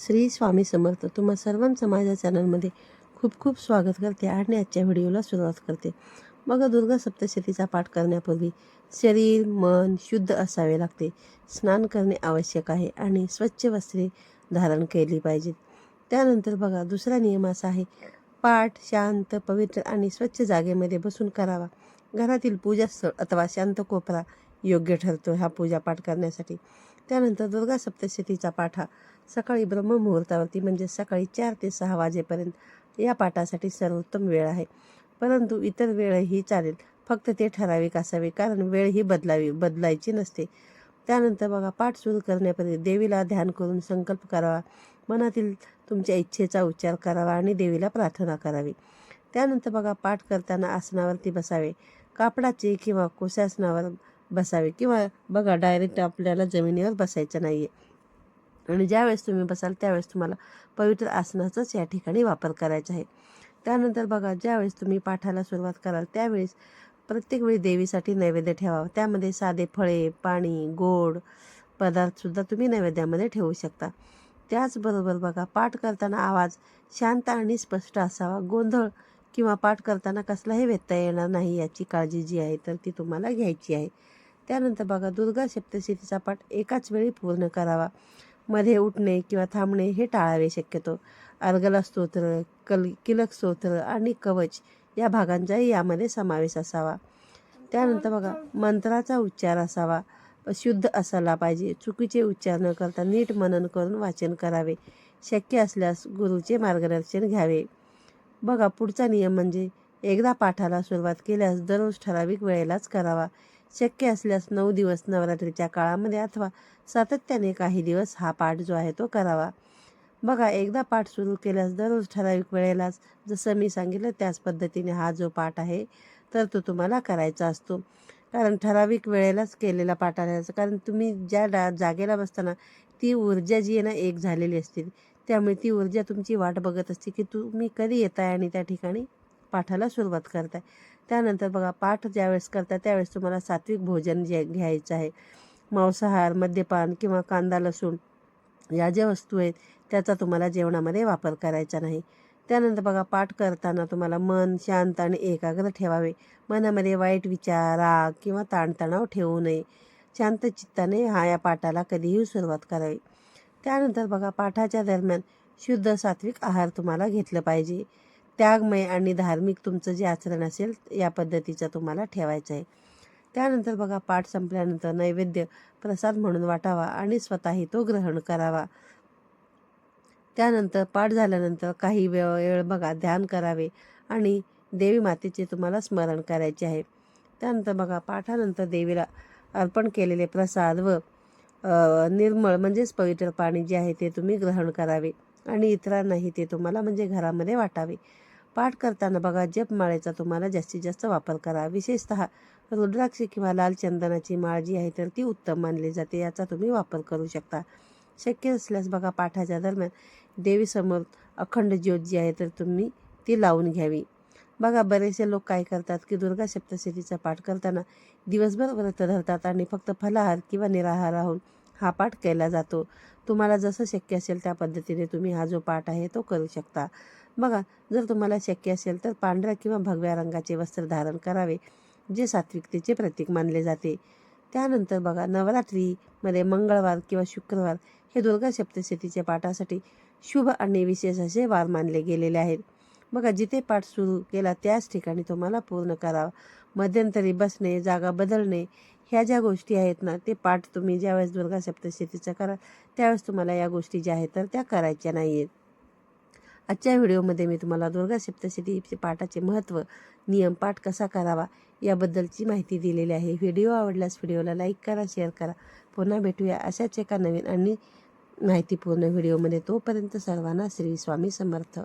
श्री स्वामी समर्थ. तुम्हा सर्वांचं माझ्या चॅनलमध्ये खूप खूप स्वागत करते आणि आजच्या व्हिडिओला सुरुवात करते. मग दुर्गा सप्तशतीचा पाठ करण्यापूर्वी शरीर मन शुद्ध असावे लागते. स्नान करणे आवश्यक आहे आणि स्वच्छ वस्त्रे धारण केली पाहिजेत. त्यानंतर बघा दुसरा नियम असा आहे पाठ शांत पवित्र आणि स्वच्छ जागेमध्ये बसून करावा. घरातील पूजास्थळ अथवा शांत कोपरा योग्य ठरतो हा पूजापाठ करण्यासाठी. त्यानंतर दुर्गा सप्तशतीचा पाठ हा सकाळी ब्रह्ममुहूर्तावरती म्हणजे सकाळी चार ते सहा वाजेपर्यंत या पाठासाठी सर्वोत्तम वेळ आहे. परंतु इतर वेळही चालेल. फक्त ते ठराविक असावे कारण वेळ ही बदलावी बदलायची नसते. त्यानंतर बघा पाठ सुरू करण्यापूर्वी देवीला ध्यान करून संकल्प करावा. मनातील तुमच्या इच्छेचा उच्चार करावा आणि देवीला प्रार्थना करावी. त्यानंतर बघा पाठ करताना आसनावरती बसावे. कापडाचे किंवा कोशासनावर बसावे. किंवा बघा डायरेक्ट आपल्याला जमिनीवर बसायचं नाही आहे आणि ज्यावेळेस तुम्ही बसाल त्यावेळेस तुम्हाला पवित्र आसनाचाच या ठिकाणी वापर करायचा आहे. त्यानंतर बघा ज्यावेळेस तुम्ही पाठाला सुरुवात कराल त्यावेळेस प्रत्येक वेळी देवीसाठी नैवेद्य ठेवावा. त्यामध्ये साधे फळे पाणी गोड पदार्थसुद्धा तुम्ही नैवेद्यामध्ये ठेवू शकता. त्याचबरोबर बघा पाठ करताना आवाज शांत आणि स्पष्ट असावा. गोंधळ किंवा पाठ करताना कसलाही व्यत्यय येणार नाही याची काळजी जी आहे तर ती तुम्हाला घ्यायची आहे. त्यानंतर बघा दुर्गा सप्तशतीचा पाठ एकाच वेळी पूर्ण करावा. मध्ये उठणे किंवा थांबणे हे टाळावे शक्यतो. अर्गला स्तोत्र कल किलक स्तोत्र आणि कवच या भागांचाही यामध्ये समावेश असावा. त्यानंतर बघा मंत्राचा उच्चार असावा. शुद्ध असायला पाहिजे. चुकीचे उच्चार न करता नीट मनन करून वाचन करावे. शक्य असल्यास गुरुचे मार्गदर्शन घ्यावे. बघा पुढचा नियम म्हणजे एकदा पाठाला सुरुवात केल्यास दररोज ठराविक वेळेलाच करावा. शक्य असल्यास नऊ दिवस नवरात्रीच्या काळामध्ये अथवा सातत्याने काही दिवस हा पाठ जो आहे तो करावा. बघा एकदा पाठ सुरू केल्यास दररोज ठराविक वेळेलाच जसं मी सांगितलं त्याच पद्धतीने हा जो पाठ आहे तर तो तुम्हाला करायचा असतो. कारण ठराविक वेळेलाच केलेला पाठ आणायचा कारण तुम्ही ज्या डा जागेला बसताना ती ऊर्जा जी आहे ना एक झालेली असते. त्यामुळे ती ऊर्जा तुमची वाट बघत असते की तुम्ही कधी येताय आणि त्या ठिकाणी? पाठाला सुरुवात करताय. त्यानंतर बघा पाठ ज्यावेळेस करता त्यावेळेस तुम्हाला सात्विक भोजन जे घ्यायचं आहे. मांसाहार मद्यपान किंवा कांदा लसूण या ज्या वस्तू आहेत त्याचा तुम्हाला जेवणामध्ये वापर करायचा नाही. त्यानंतर बघा पाठ करताना तुम्हाला मन शांत आणि एकाग्र ठेवावे. मनामध्ये वाईट विचार राग किंवा ताणतणाव ठेवू नये. शांत चित्ताने हा या पाठाला कधीही सुरुवात करावी. त्यानंतर बघा पाठाच्या दरम्यान शुद्ध सात्विक आहार तुम्हाला घेतलं पाहिजे. त्यागमय आणि धार्मिक तुमचं जे आचरण असेल या पद्धतीचं तुम्हाला ठेवायचं आहे. त्यानंतर बघा पाठ संपल्यानंतर नैवेद्य प्रसाद म्हणून वाटावा आणि स्वतःही तो ग्रहण करावा. त्यानंतर पाठ झाल्यानंतर काही वेळ वेळ बघा ध्यान करावे आणि देवी मातेचे तुम्हाला स्मरण करायचे आहे. त्यानंतर बघा पाठानंतर देवीला अर्पण केलेले प्रसाद व निर्मळ म्हणजेच पवित्र पाणी जे आहे ते तुम्ही ग्रहण करावे आणि इतरांनाही ते तुम्हाला म्हणजे घरामध्ये वाटावे. पाठ करताना बघा जपमाळेचा तुम्हाला जास्तीत जास्त वापर करा. विशेषतः रुद्राक्ष किंवा लाल चंदनाची माळ जी आहे तर ती उत्तम मानली जाते. याचा तुम्ही वापर करू शकता. शक्य असल्यास बघा पाठाच्या दरम्यान देवीसमोर अखंड ज्योत जी आहे तर तुम्ही ती लावून घ्यावी. बघा बरेचसे लोक काय करतात की दुर्गा सप्तशतीचा पाठ करताना दिवसभर व्रत धरतात आणि फक्त फलाहार किंवा निराहार राहून हा पाठ केला जातो. तुम्हाला जसं शक्य असेल त्या पद्धतीने तुम्ही हा जो पाठ आहे तो करू शकता. बघा जर तुम्हाला शक्य असेल तर पांढऱ्या किंवा भगव्या रंगाचे वस्त्र धारण करावे जे सात्विकतेचे प्रतीक मानले जाते. त्यानंतर बघा नवरात्रीमध्ये मंगळवार किंवा शुक्रवार हे दुर्गा सप्तशतीच्या पाठासाठी शुभ आणि विशेष असे वार मानले गेलेले आहेत. बघा जिथे पाठ सुरू केला त्याच ठिकाणी तुम्हाला पूर्ण करावा. मध्यंतरी बसणे जागा बदलणे ह्या ज्या गोष्टी आहेत ना ते पाठ तुम्ही ज्यावेळेस दुर्गा सप्तशतीचा करा त्यावेळेस तुम्हाला या गोष्टी ज्या आहेत तर त्या करायच्या नाही आहेत आजच्या व्हिडिओमध्ये मी तुम्हाला दुर्गा सप्तशती पाठाचे महत्त्व नियम पाठ कसा करावा याबद्दलची माहिती दिलेली आहे. व्हिडिओ आवडल्यास व्हिडिओला लाईक करा शेअर करा. पुन्हा भेटूया अशाच एका नवीन आणि माहितीपूर्ण व्हिडिओमध्ये. तोपर्यंत सर्वांना श्री स्वामी समर्थ.